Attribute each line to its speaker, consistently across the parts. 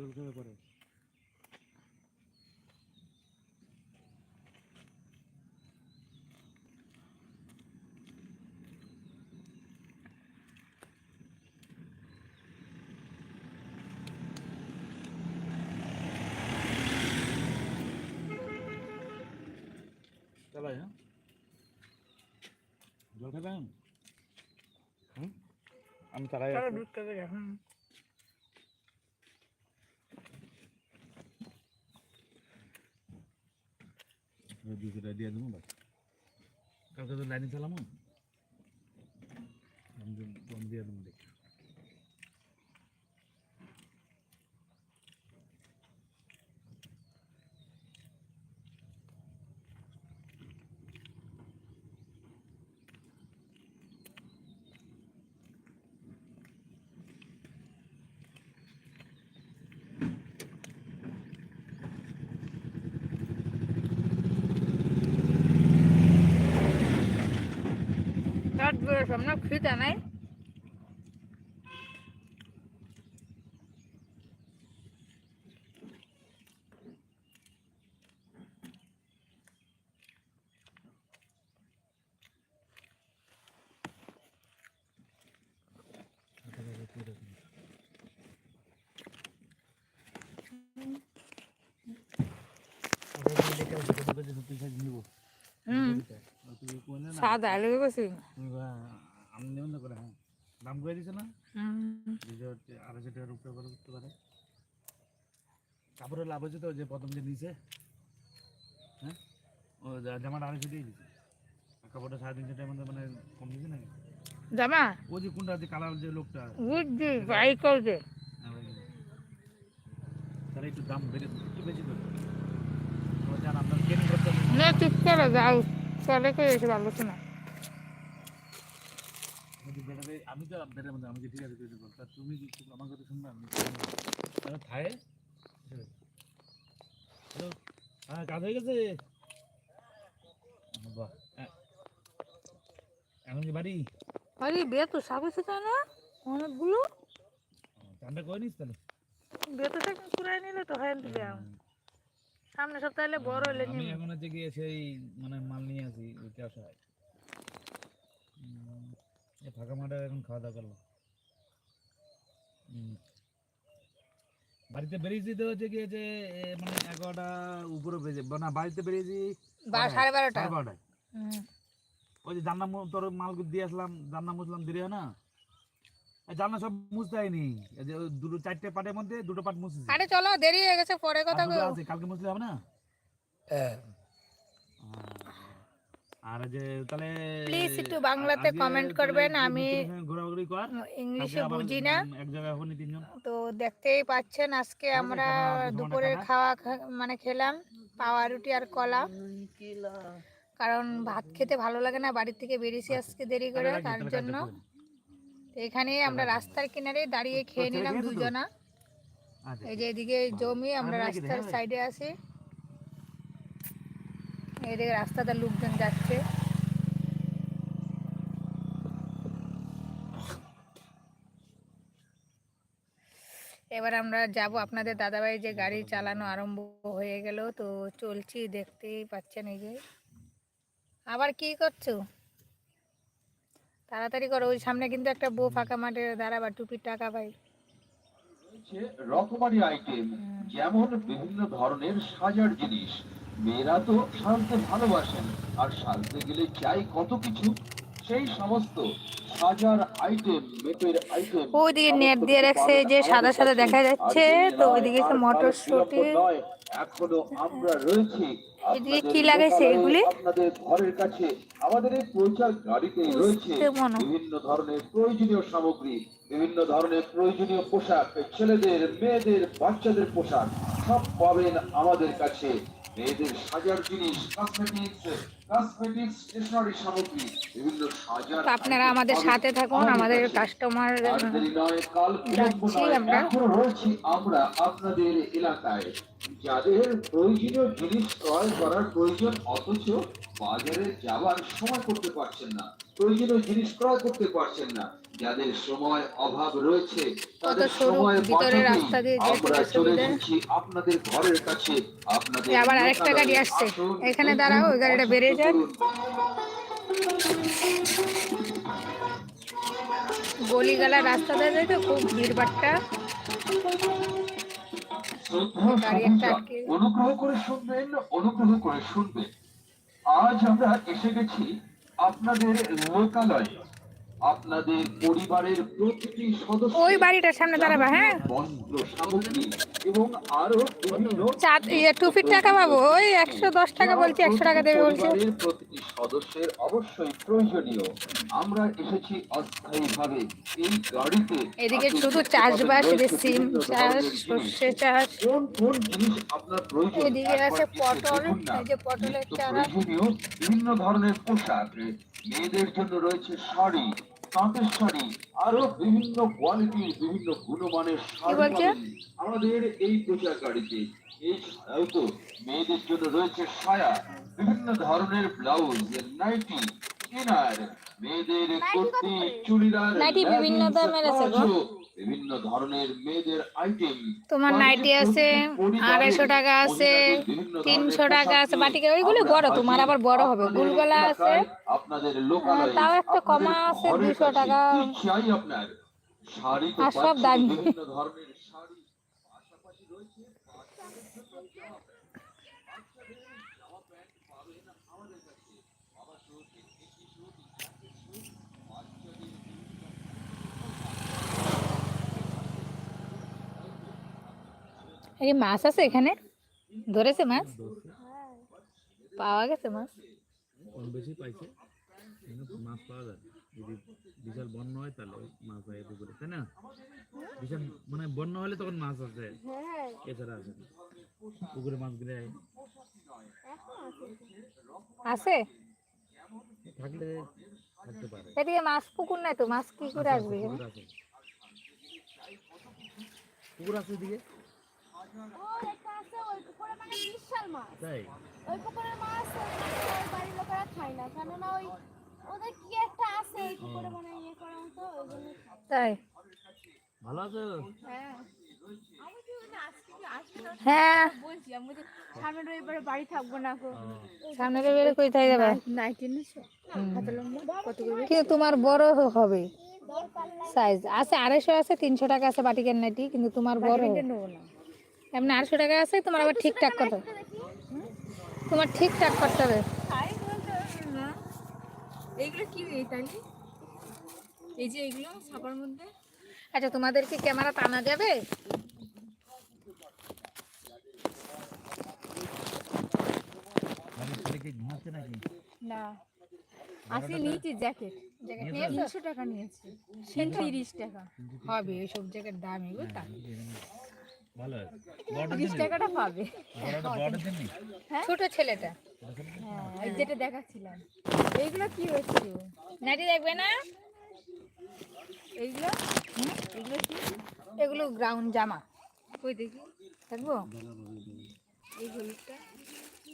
Speaker 1: জল খাবে পরে। চালাই হ্যাঁ? জল আমি চালাই
Speaker 2: চলো দুধ খাবে হুম
Speaker 1: দুশোটা দিয়ে দেবো বাস কালকে তো লাইনে চালাম দিয়ে দেবো। দেখি
Speaker 2: রাত বেরো সামনে খিদে নাই হুম স্বাদ আলু বেশি
Speaker 1: আমি নেবেন না করে হ্যাঁ। দাম করে দিছে না? দুশো আড়াইশো টাকার উপরে করে করতে পারে কাপড়ের লাভ হচ্ছে তো যে প্রথম যে নিচে হ্যাঁ? ও জামাটা আড়াইশো দিয়ে দিছে। কাপড়টা সাড়ে তিনশো টাকার মধ্যে মানে কম দিছে নাকি?
Speaker 2: জামা?
Speaker 1: ও যে কোনটা যে কালার যে লোকটা?
Speaker 2: বুঝছি
Speaker 1: হ্যাঁ, যে। তাহলে একটু দাম বেড়ে একটু বেশি করে?
Speaker 2: না চুপ করে যাও। চলে করে এসে ভালো শোনা
Speaker 1: আমি তো বেটার মধ্যে আমাকে ঠিক আছে করে দেবো তা তুমি কি আমার কথা শুনবে আমি তাহলে থায়ে হ্যালো। হ্যাঁ কাজ হয়ে গেছে? বাহ। এখন কি বাড়ি?
Speaker 2: আরে বিয়ে তো সাবেছে তাই না? অনেকগুলো।
Speaker 1: চানটা করে নিস তাহলে।
Speaker 2: বিয়ে তো থেকে পুরাই নিলে তো হয় দিবে সামনে সপ্তাহে বড় হলে
Speaker 1: আমি এখন হচ্ছে গিয়ে সেই মানে মাল নিয়ে আসি ওইটা উম, এই ফাঁকা মাঠে এখন খাওয়া দাওয়া করলাম। বাড়িতে বেরিয়েছি তো হচ্ছে গিয়ে যে মানে এগারোটা উপরে বেজে না বাড়িতে বেরিয়েছি
Speaker 2: সাড়ে বারোটা।
Speaker 1: সাড়ে বারোটায়। ওই যে জান্না তোর মাল দিয়ে আসলাম জান্না মুছলাম দেরি হয় না? জান্না সব মুছতে হয়নি। দুটো চারটে পাটের মধ্যে দুটো পাট মুছেছি।
Speaker 2: আরে চলো দেরি হয়ে গেছে পরে কথা
Speaker 1: কালকে মুছলে হবে না? আর যে তাহলে
Speaker 2: Please একটু বাংলাতে
Speaker 1: তাহলে
Speaker 2: করবেন, আমি
Speaker 1: ঘোরাঘুরি কর।
Speaker 2: ইংলিশে বুঝি না।
Speaker 1: এক জায়গায় হবনি তিনজন।
Speaker 2: তো দেখতেই পাচ্ছেন আজকে আমরা দুপুরের
Speaker 1: খাওয়া।
Speaker 2: মানে খেলাম পাওয়া রুটি আর কলা। কারণ ভাত খেতে ভালো লাগে না বাড়ি থেকে বেরিয়েছি আজকে দেরি করে তার জন্য। এখানে আমরা রাস্তার কিনারে দাঁড়িয়ে খেয়ে নিলাম দুজনা।
Speaker 1: আচ্ছা
Speaker 2: এই যে এদিকে জমি আমরা রাস্তার
Speaker 1: হ্যাঁ?
Speaker 2: সাইডে আছি। এদিকে রাস্তাতে লোকজন যাচ্ছে। এবার আমরা যাব। আপনাদের দাদাভাই যে গাড়ি চালানো আরম্ভ হয়ে গেল তো চলছি দেখতেই পাচ্ছেন এই যে। আবার কি করছ? তাড়াতাড়ি করো ওই সামনে কিন্তু একটা বউ ফাঁকা মাঠে দাঁড়াবা টুপির টাকা পাই।
Speaker 3: রকমারি আইটেম যেমন বিভিন্ন ধরনের সাজার জিনিস। মেয়েরা তো সাজতে ভালোবাসেন আর সাজতে গেলে চাই কত কিছু? সেই সমস্ত আইটেম মেপের আইটেম।
Speaker 2: ওইদিকে নেট দিয়ে রাখছে যে সাদা সাদা দেখা যাচ্ছে তো ওইদিকে মটরশুঁটি।
Speaker 3: এখনও আমরা রয়েছি।
Speaker 2: এদিকে কি লাগাইছে এগুলি?
Speaker 3: আপনাদের ঘরের কাছে আমাদের এই প্রচার গাড়িতে রয়েছে। বিভিন্ন ধরনের প্রয়োজনীয় সামগ্রী বিভিন্ন ধরনের প্রয়োজনীয় পোশাক ছেলেদের মেয়েদের বাচ্চাদের পোশাক সব পাবেন আমাদের কাছে। মেয়েদের সাজার জিনিস কসমেটিক্স কসমেটিক্স স্টেশনারি সামগ্রী বিভিন্ন সাজার
Speaker 2: আপনারা আমাদের সাথে থাকুন আমাদের কাস্টমার যাচ্ছি আমরা।
Speaker 3: আমরা আপনাদের এলাকায় যাদের প্রয়োজনীয় জিনিস ক্রয় করার প্রয়োজন অথচ বাজারে যাবার সময় করতে পারছেন না প্রয়োজনীয় জিনিস ক্রয় করতে পারছেন না যাদের সময় অভাব রয়েছে তাদের সময়
Speaker 2: ভিতরে রাস্তা দিয়ে যেতে
Speaker 3: আমরা চলে। এসেছি আপনাদের ঘরের কাছে আপনাদের
Speaker 2: আবার আরেকটা গাড়ি আসছে। এখানে দাঁড়াও, ওই গাড়িটা যাক।
Speaker 3: করুন।
Speaker 2: গলিগালা রাস্তা দিয়ে যায় তো খুব ভিড়ভাট্টা
Speaker 3: অনুগ্রহ করে শুনবেন অনুগ্রহ করে শুনবেন। আজ আমরা এসে গেছি আপনাদের লোকালয়ে। আপনাদের পরিবারের প্রতিটি সদস্য
Speaker 2: ওই বাড়িটার সামনে দাঁড়াবা হ্যাঁ?
Speaker 3: বস্ত্র সামগ্রী এবং আরও বিভিন্ন
Speaker 2: চার ইয়ে টু ফিট টাকা পাবো। ওই একশো দশ টাকা বলছি একশো টাকা দেবে বলছে।
Speaker 3: প্রতিটি সদস্যের অবশ্যই প্রয়োজনীয়। আমরা এসেছি অস্থায়ীভাবে। এই গাড়িতে
Speaker 2: এদিকে শুধু চাষবাস সিম চাষ সর্ষে চাষ।
Speaker 3: কোন কোন জিনিস আপনার প্রয়োজন
Speaker 2: এদিকে আছে পটল এই যে পটলের চারা।
Speaker 3: বিভিন্ন ধরনের পোশাক মেয়েদের জন্য রয়েছে শাড়ি তাঁতের শাড়ি আরও বিভিন্ন কোয়ালিটির বিভিন্ন গুণমানের শাড়ি আমাদের এই গাড়িতে এছাড়াও তো মেয়েদের জন্য রয়েছে সায়া বিভিন্ন ধরনের ব্লাউজ নাইটি ইনার মেয়েদের কুর্তি চুড়িদার
Speaker 2: নাইটি বিভিন্ন দামের আছে গো।
Speaker 3: বিভিন্ন ধরনের মেয়েদের আইটেম
Speaker 2: তোমার নাইটি আছে আড়াইশো টাকা আছে তিনশো টাকা আছে বাটিকে ওইগুলো বড় তোমার আবার বড় হবে গুলগলা আছে
Speaker 3: আপনাদের লোকালয়ে
Speaker 2: তাও একটা কমা আছে
Speaker 3: দুশো
Speaker 2: টাকা।
Speaker 3: চাই আপনার শাড়ি তো
Speaker 2: আর সব দামি।
Speaker 3: বিভিন্ন ধরনের শাড়ি পাশাপাশি রয়েছে বাচ্চাদের জন্য জামা, বাচ্চাদের জামা প্যান্ট পাবেন আমাদের কাছে বাবা শুট একটি শুট বাচ্চাদের বিভিন্ন
Speaker 2: এই মাছ আছে এখানে? ধরেছে মাছ? পাওয়া গেছে মাছ?
Speaker 1: কম বেশি পাইছে মাছ পাওয়া যায়। যদি বিশাল বন্যা হয় তাহলে মাছ হয় পুকুরে তাই না? বিশাল মানে বন্যা হলে তখন মাছ আছে এছাড়া আছে পুকুরে মাছ গিলে
Speaker 2: আছে?
Speaker 1: থাকলে থাকতে পারে।
Speaker 2: এদিকে মাছ পুকুর নাই তো মাছ কি করে আসবে?
Speaker 1: পুকুর আছে। পুকুর আছে এদিকে?
Speaker 4: ওই একটা আছে ওই পুকুরে মানে বিশাল মাছ ওই পুকুরের মাছ ওই ওই বাড়ির লোকেরা খায় না কেননা ওই ওদের কি একটা আছে ওই পুকুরে মানে ইয়ে করা মতো ওই জন্য
Speaker 2: তাই।
Speaker 1: ভালো আছে?
Speaker 4: হ্যাঁ।
Speaker 2: হ্যাঁ
Speaker 4: রবিবারে বাড়ি থাকব? না গো
Speaker 2: সামনে কই থাই যাবে কিন্তু তোমার বড় হবে। সাইজ। আছে আড়াইশো আছে তিনশো টাকা আছে বাটিকের নাইটি কিন্তু তোমার বড়। হবে।
Speaker 4: নেব না।
Speaker 2: এমনি আড়াইশো টাকা আছে তোমার আবার ঠিকঠাক করতে তোমার ঠিকঠাক করতে হবে?
Speaker 5: এইগুলো কি তাইলে এই যে এগুলো ছাপার মধ্যে?
Speaker 2: আচ্ছা তোমাদের কি ক্যামেরা টানা যাবে?
Speaker 1: নাকি?
Speaker 5: না। আসি নিয়েছি জ্যাকেট।
Speaker 2: জ্যাকেট নিয়েছো?
Speaker 5: তিনশো টাকা নিয়েছি। তিরিশ টাকা।
Speaker 2: হবে ওইসব জায়গার দামই বুঝতা
Speaker 1: ভালো আছে।
Speaker 5: টাকাটা পাবে।
Speaker 2: ছোট ছেলেটা।
Speaker 5: হ্যাঁ যেটা দেখাচ্ছিলাম। এইগুলো কি হচ্ছে
Speaker 2: দেখবে না?
Speaker 5: এইগুলো? এগুলো কি?
Speaker 2: এগুলো গ্রাউন্ড জামা।
Speaker 5: কই দেখি?
Speaker 2: দেখব?
Speaker 5: এই হলুদটা?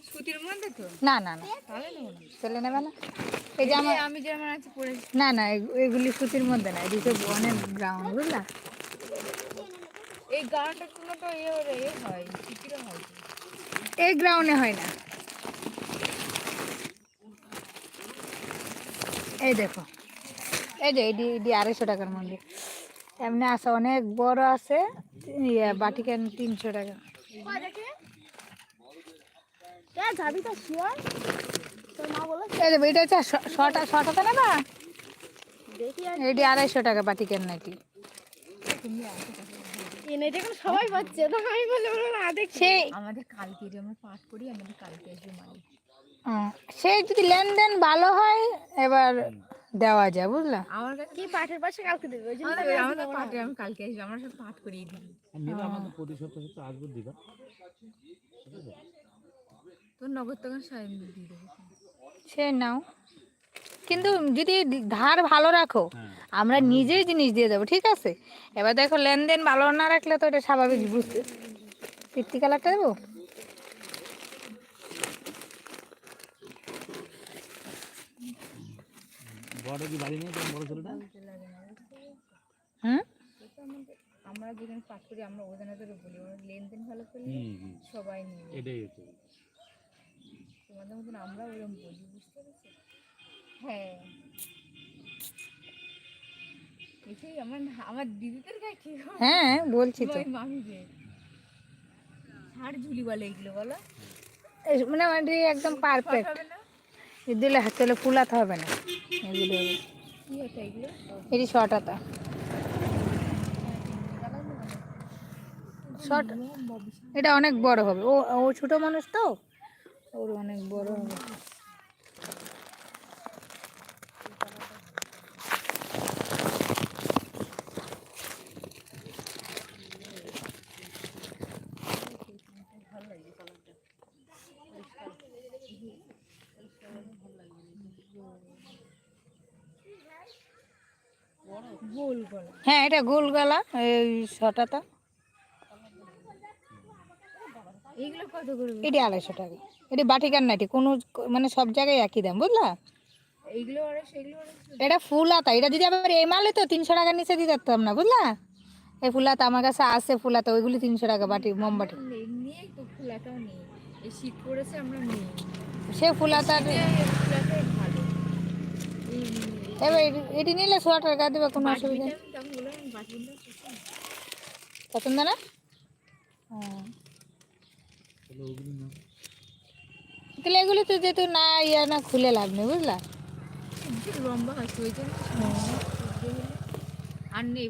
Speaker 5: সুতির মধ্যে তো?
Speaker 2: না না না।
Speaker 5: তাহলে নেব না।
Speaker 2: ছেলে নেবে না। এই জামা
Speaker 5: আমি যেমন আছে পরে
Speaker 2: না না এগুলি সুতির মধ্যে না এদিকে অনেক গ্রাউন্ড বুঝলা?
Speaker 5: এই গাড়াটা কোনো তো ইয়ে ইয়ে হয় সুতিরও হয়?
Speaker 2: এই গ্রাউন্ডে হয় না। এই দেখো। এই যে এডি এডি আড়াইশো টাকার মন্দির। এমনি আছে অনেক বড় আছে ইয়ে বাটিকেন তিনশো টাকা।
Speaker 4: এ
Speaker 2: এটা হচ্ছে শটা শটাতে নেবা এডি আড়াইশো টাকা বাটিকেন নাকি
Speaker 4: এনে এটা এখন সবাই পাচ্ছে তো আমি বলে বলে না দেখি।
Speaker 5: আমাদের কালকে যে আমরা পাঠ করি আমাদের কালকে আসবে মালিক
Speaker 2: আহ, সেই যদি লেনদেন ভালো হয় এবার দেওয়া যায় বুঝলা?
Speaker 5: আমার কাছে
Speaker 4: কি পাঠের পাশে কালকে দেবে? ওই জন্য
Speaker 5: আমাদের
Speaker 4: আমি আজকে
Speaker 5: আমাদের
Speaker 4: নেব না।
Speaker 5: পাঠে আমি কালকে আসবে আমরা সব পাঠ করিয়ে দিবি
Speaker 1: নেবে আমাকে প্রতি সপ্তাহে সপ্তাহে আসব দিবা।
Speaker 5: তোর নগদ তখন সাহেব দিয়ে দেবো।
Speaker 2: সে নাও। কিন্তু যদি ধার ভালো রাখো আমরা নিজেই জিনিস দিয়ে দেবো ঠিক আছে? এবার দেখো লেনদেন ভালো না রাখলে তো এটা স্বাভাবিক বুঝতে পিত্তি কালারটা দেবো?
Speaker 5: আমরা যেখানে লেনদেন করলে সবাই হ্যাঁ। এটাই আমার আমার দিদিদের গায়ে কি
Speaker 2: হ্যাঁ বলছি তো।
Speaker 5: মামিদের। ঝুলি বলে এগুলো বলো।
Speaker 2: মানে মানে একদম পারফেক্ট দিলে হাতে হলে ফুলাতে হবে না। এগুলো এটি শর্টাতা শর্ট এটা অনেক বড় হবে। ও ও ছোট মানুষ তো? ওর অনেক বড় হবে
Speaker 5: গোল গলা
Speaker 2: হ্যাঁ এটা গোল গলা এই
Speaker 5: করে
Speaker 2: এটি আড়াইশো টাকা। এটি বাটিকার নাটি কোনো মানে সব জায়গায় একই দাম বুঝলা?
Speaker 5: এইগুলো ওরা সেগুলো ওরা
Speaker 2: এটা এটা যদি আবার এই মালে তো তিনশো টাকার নিচে দিয়ে দিতাম না বুঝলা? এই ফুলাতা আমার কাছে আছে ফুলাতা ওইগুলি তিনশো টাকা বাটি মোমবাটি। সে
Speaker 5: ফুল এই
Speaker 2: এবার এটি- নিলে সোয়াটার গা দেবে কোনো অসুবিধা পছন্দ না? হ্যাঁ।
Speaker 1: তাহলে
Speaker 2: এগুলো তো যেহেতু না ইয়া না খুলে লাভ নেই বুঝলা?
Speaker 5: লম্বা আছে আর নেই।